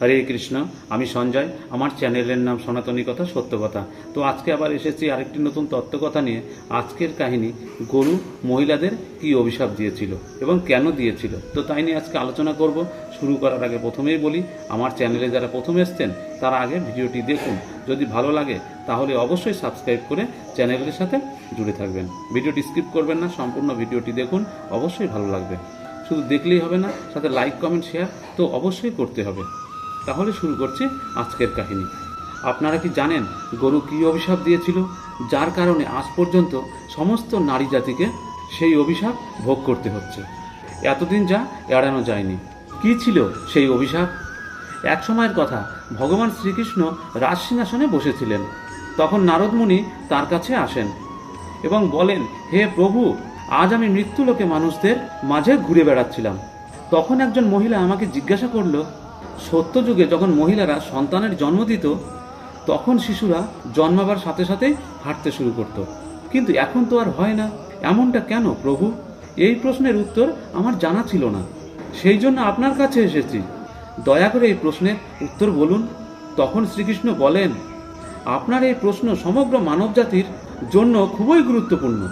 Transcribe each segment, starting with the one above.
হরে কৃষ্ণ, আমি সঞ্জয়, আমার চ্যানেলের নাম সনাতনী কথা, সত্য কথা। তো আজকে আবার এসেছি আরেকটি নতুন তত্ত্বকথা নিয়ে। আজকের কাহিনী, গরু মহিলাদের কি অভিশাপ দিয়েছিল এবং কেন দিয়েছিল? তো তাই নিয়ে আজকে আলোচনা করব। শুরু করার আগে প্রথমেই বলি, আমার চ্যানেলে যারা প্রথম এসছেন, তারা আগে ভিডিওটি দেখুন। যদি ভালো লাগে, তাহলে অবশ্যই সাবস্ক্রাইব করে চ্যানেলের সাথে জুড়ে থাকবেন। ভিডিওটি স্কিপ করবেন না, সম্পূর্ণ ভিডিওটি দেখুন, অবশ্যই ভালো লাগবে। শুধু দেখলেই হবে না, সাথে লাইক, কমেন্ট, শেয়ার তো অবশ্যই করতে হবে। তাহলে শুরু করছি আজকের কাহিনী। আপনারা কি জানেন গরু কী অভিশাপ দিয়েছিল? যার কারণে আজ পর্যন্ত সমস্ত নারী জাতিকে সেই অভিশাপ ভোগ করতে হচ্ছে। এতদিন যা এড়ানো যায়নি। কি ছিল সেই অভিশাপ? এক সময়ের কথা, ভগবান শ্রীকৃষ্ণ রাজসিংহাসনে বসেছিলেন। তখন নারদমুনি তার কাছে আসেন এবং বলেন, হে প্রভু, আজ আমি মৃত্যুলোকে মানুষদের মাঝে ঘুরে বেড়াচ্ছিলাম। তখন একজন মহিলা আমাকে জিজ্ঞাসা করল সত্যযুগে যখন মহিলারা সন্তানের জন্ম দিত, তখন শিশুরা জন্মাবার সাথে সাথেই হাঁটতে শুরু করত। কিন্তু এখন তো আর হয় না। এমনটা কেন, প্রভু? এই প্রশ্নের উত্তর আমার জানা ছিল না। সেই জন্য আপনার কাছে এসেছি। দয়া করে এই প্রশ্নের উত্তর বলুন। তখন শ্রীকৃষ্ণ বলেন, আপনার এই প্রশ্ন সমগ্র মানবজাতির জন্য খুবই গুরুত্বপূর্ণ।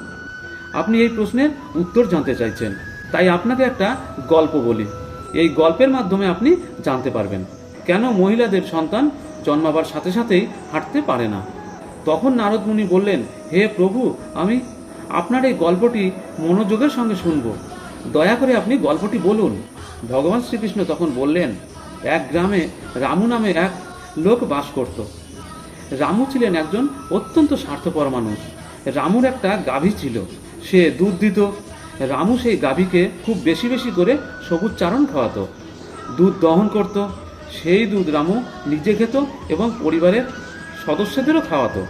আপনি এই প্রশ্নের উত্তর জানতে চাইছেন। তাই আপনাকে একটা গল্প বলি। এই গল্পের মাধ্যমে আপনি জানতে পারবেন। কেন মহিলাদের সন্তান জন্মাবার সাথে সাথেই হাঁটতে পারে না? তখন নারদ মুনি বললেন, হে প্রভু, আমি আপনার এই গল্পটি মনোযোগের সঙ্গে শুনব। দয়া করে আপনি গল্পটি বলুন। ভগবান শ্রীকৃষ্ণ তখন বললেন, এক গ্রামে রামু নামে এক লোক বাস করত। রামু ছিলেন একজন অত্যন্ত স্বার্থপর মানুষ। রামুর একটা গাভী ছিল। সে দুধ দিত রামু সেই গাভীকে খুব বেশি বেশি করে সবুজ চারণ খাওয়াতো। দুধ দহন করত। সেই দুধ রামু নিজে খেত এবং পরিবারের সদস্যদেরও খাওয়াতো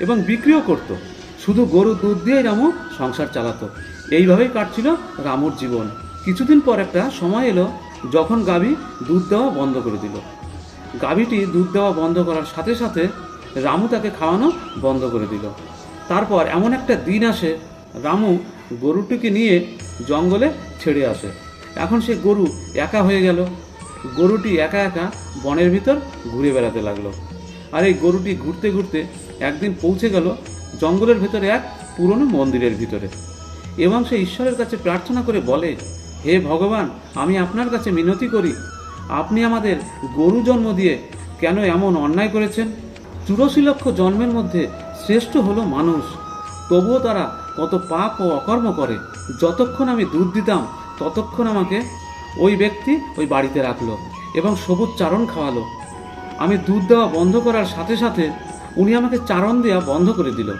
এবং বিক্রিও করত। শুধু গরু দুধ দিয়েই রামু সংসার চালাতো। এইভাবেই কাটছিল রামুর জীবন। কিছুদিন পর একটা সময় এলো যখন গাভী দুধ দেওয়া বন্ধ করে দিল। গাভীটি দুধ দেওয়া বন্ধ করার সাথে সাথে রামু তাকে খাওয়ানো বন্ধ করে দিল। তারপর এমন একটা দিন আসে রামু গরুটিকে নিয়ে জঙ্গলে ছেড়ে আসে। এখন সে গরু একা হয়ে গেল। গরুটি একা একা বনের ভিতর ঘুরে বেড়াতে লাগল। আর এই গরুটি ঘুরতে ঘুরতে একদিন পৌঁছে গেল জঙ্গলের ভেতরে এক পুরনো মন্দিরের ভিতরে। এবং সে ঈশ্বরের কাছে প্রার্থনা করে বলে, হে ভগবান, আমি আপনার কাছে মিনতি করি। আপনি আমাদের গরু জন্ম দিয়ে কেন এমন অন্যায় করেছেন? চুরাশি লক্ষ জন্মের মধ্যে শ্রেষ্ঠ হলো মানুষ। তবুও তারা কত পাপ ও অকর্ম করে। যতক্ষণ আমি দুধ দিতাম, ততক্ষণ আমাকে ওই ব্যক্তি ওই বাড়িতে রাখল এবং সবুজ চারণ খাওয়ালো। আমি দুধ দেওয়া বন্ধ করার সাথে সাথে উনি আমাকে চারণ দেওয়া বন্ধ করে দিল।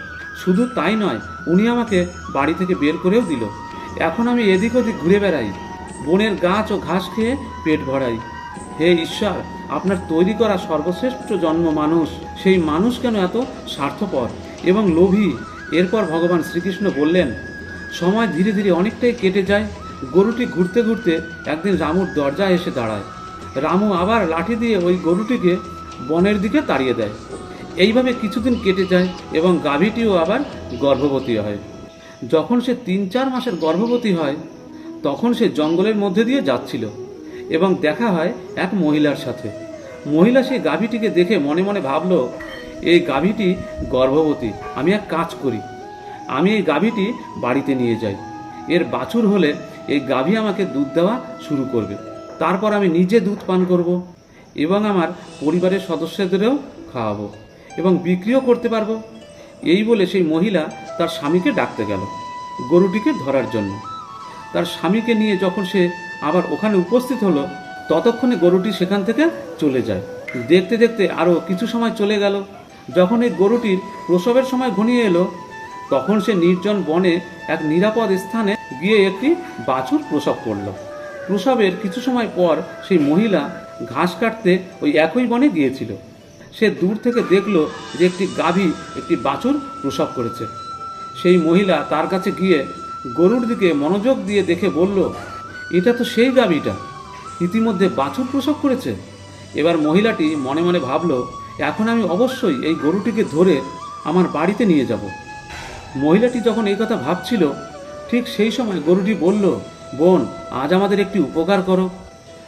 শুধু তাই নয়, উনি আমাকে বাড়ি থেকে বের করেও দিল। এখন আমি এদিক ওদিক ঘুরে বেড়াই, বনের গাছ ও ঘাস খেয়ে পেট ভরাই। হে ঈশ্বর, আপনার তৈরি করা সর্বশ্রেষ্ঠ জন্ম মানুষ, সেই মানুষ কেন এত স্বার্থপর এবং লোভী? এরপর ভগবান শ্রীকৃষ্ণ বললেন, সময় ধীরে ধীরে অনেকটাই কেটে যায়, গরুটি ঘুরতে ঘুরতে একদিন রামুর দরজায় এসে দাঁড়ায়। রামু আবার লাঠি দিয়ে ওই গরুটিকে বনের দিকে তাড়িয়ে দেয়। এইভাবে কিছুদিন কেটে যায় এবং গাভীটিও আবার গর্ভবতী হয়। যখন সে তিন চার মাসের গর্ভবতী হয়, তখন সে জঙ্গলের মধ্যে দিয়ে যাচ্ছিল এবং দেখা হয় এক মহিলার সাথে। মহিলা সেই গাভীটিকে দেখে মনে মনে ভাবলো এই গাভীটি গর্ভবতী। আমি এক কাজ করি। আমি এই গাভীটি বাড়িতে নিয়ে যাই। এর বাছুর হলে এই গাভী আমাকে দুধ দেওয়া শুরু করবে। তারপর আমি নিজে দুধ পান করব এবং আমার পরিবারের সদস্যদেরও খাওয়াবো এবং বিক্রিও করতে পারব। এই বলে সেই মহিলা তার স্বামীকে ডাকতে গেল, গরুটিকে ধরার জন্য। তার স্বামীকে নিয়ে যখন সে আবার ওখানে উপস্থিত হলো, ততক্ষণে গরুটি সেখান থেকে চলে যায়। দেখতে দেখতে আরও কিছু সময় চলে গেল। যখন এই গরুটির প্রসবের সময় ঘনিয়ে এলো, তখন সে নির্জন বনে এক নিরাপদ স্থানে গিয়ে একটি বাছুর প্রসব করল। প্রসবের কিছু সময় পর সেই মহিলা ঘাস কাটতে ওই একই বনে গিয়েছিল। সে দূর থেকে দেখল যে একটি গাভী একটি বাছুর প্রসব করেছে। সেই মহিলা তার কাছে গিয়ে গরুর দিকে মনোযোগ দিয়ে দেখে বলল, এটা তো সেই গাভীটা। ইতিমধ্যে বাছুর প্রসব করেছে? এবার মহিলাটি মনে মনে ভাবলো এখন আমি অবশ্যই এই গরুটিকে ধরে আমার বাড়িতে নিয়ে যাব। মহিলাটি যখন এই কথা ভাবছিল, ঠিক সেই সময় গরুটি বলল, বোন, আজ আমাদের একটি উপকার করো।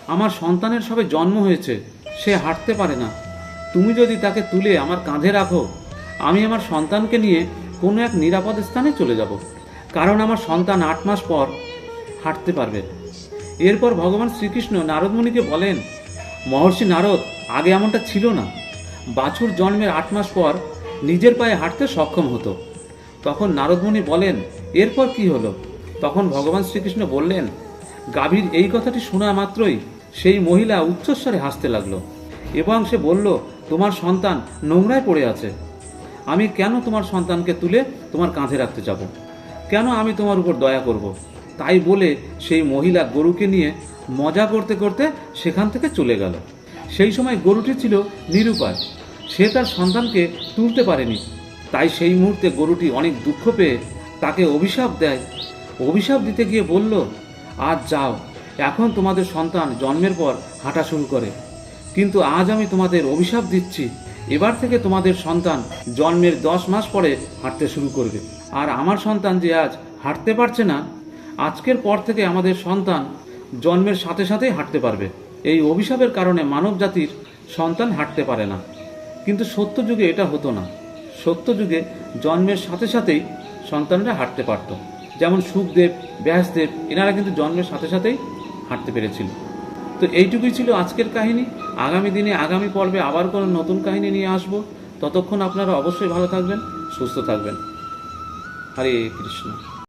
আমার সন্তানের সবে জন্ম হয়েছে, সে হাঁটতে পারে না। তুমি যদি তাকে তুলে আমার কাঁধে রাখো, আমি আমার সন্তানকে নিয়ে কোনো এক নিরাপদ স্থানে চলে যাব। কারণ আমার সন্তান আট মাস পর হাঁটতে পারবে। এরপর ভগবান শ্রীকৃষ্ণ নারদমণিকে বলেন, মহর্ষি নারদ, আগে এমনটা ছিল না। বাছুর জন্মের আট মাস পর নিজের পায়ে হাঁটতে সক্ষম হতো। তখন নারদমণি বলেন, এরপর কি হলো? তখন ভগবান শ্রীকৃষ্ণ বললেন, গাভীর এই কথাটি শোনা মাত্রই সেই মহিলা উচ্চস্বরে হাসতে লাগল এবং সে বলল, তোমার সন্তান নোংরায় পড়ে আছে। আমি কেন তোমার সন্তানকে তুলে তোমার কাঁধে রাখতে যাব? কেন আমি তোমার উপর দয়া করব তাই বলে সেই মহিলা গরুকে নিয়ে মজা করতে করতে সেখান থেকে চলে গেল। সেই সময় গরুটি ছিল নিরুপায় সে তার সন্তানকে তুলতে পারেনি। তাই সেই মুহূর্তে গরুটি অনেক দুঃখ পেয়ে তাকে অভিশাপ দেয়। অভিশাপ দিতে গিয়ে বলল, আজ যাও, এখন তোমাদের সন্তান জন্মের পর হাঁটা শুরু করে। কিন্তু আজ আমি তোমাদের অভিশাপ দিচ্ছি। এবার থেকে তোমাদের সন্তান জন্মের দশ মাস পরে হাঁটতে শুরু করবে। আর আমার সন্তান যে আজ হাঁটতে পারছে না, আজকের পর থেকে আমাদের সন্তান জন্মের সাথে সাথেই হাঁটতে পারবে। এই অভিশাপের কারণে মানব জাতির সন্তান হাঁটতে পারে না। কিন্তু সত্য যুগে এটা হতো না। সত্য যুগে জন্মের সাথে সাথেই সন্তানরা হাঁটতে পারত। যেমন সুখদেব, ব্যাসদেব, এনারা কিন্তু জন্মের সাথে সাথেই হাঁটতে পেরেছিল। তো এইটুকুই ছিল আজকের কাহিনী। আগামী দিনে, আগামী পর্বে আবার কোনো নতুন কাহিনী নিয়ে আসব। ততক্ষণ আপনারা অবশ্যই ভালো থাকবেন, সুস্থ থাকবেন। হরে কৃষ্ণ।